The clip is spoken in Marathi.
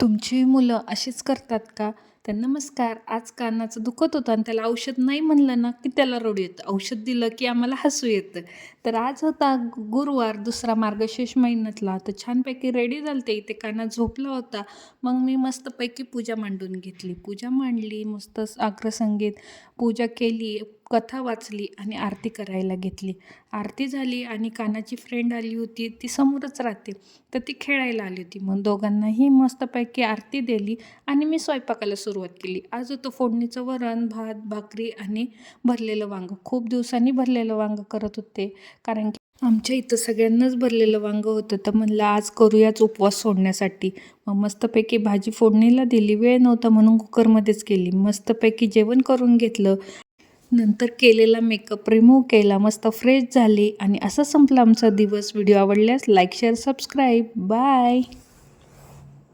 तुमची मुलं अशीच करतात का? तर नमस्कार. आज कानाचं दुखत होतं आणि त्याला औषध नाही म्हणलं ना की त्याला रडू येतं. औषध दिलं की आम्हाला हसू येतं. तर आज होता गुरुवार दुसरा मार्गशीर्ष महिन्यातला. तर छानपैकी रेडी झालते इथे काना झोपला होता. मग मी मस्तपैकी पूजा मांडून घेतली. पूजा मांडली मस्त अग्रसंगीत पूजा केली कथा वाचली आणि आरती करायला घेतली. आरती झाली आणि कानाची फ्रेंड आली होती. ती समोरच राहते. तर ती खेळायला आली होती. मग दोघांनाही मस्तपैकी आरती दिली आणि मी स्वयंपाकाला सुरू सुरुवात केली. आज होतं फोडणीचं वरण भात भाकरी आणि भरलेलं वांगं. खूप दिवसांनी भरलेलं वांगं करत होते. कारण की आमच्या इथं सगळ्यांनाच भरलेलं वांगं होतं. तर म्हणलं आज करूयाच उपवास सोडण्यासाठी. मग मस्तपैकी भाजी फोडणीला दिली. वेळ नव्हता म्हणून कुकरमध्येच केली. मस्तपैकी जेवण करून घेतलं. नंतर केलेला मेकअप रिमूव्ह केला. मस्त फ्रेश झाली. आणि असा संपला आमचा दिवस. व्हिडिओ आवडल्यास लाईक शेअर सबस्क्राईब. बाय!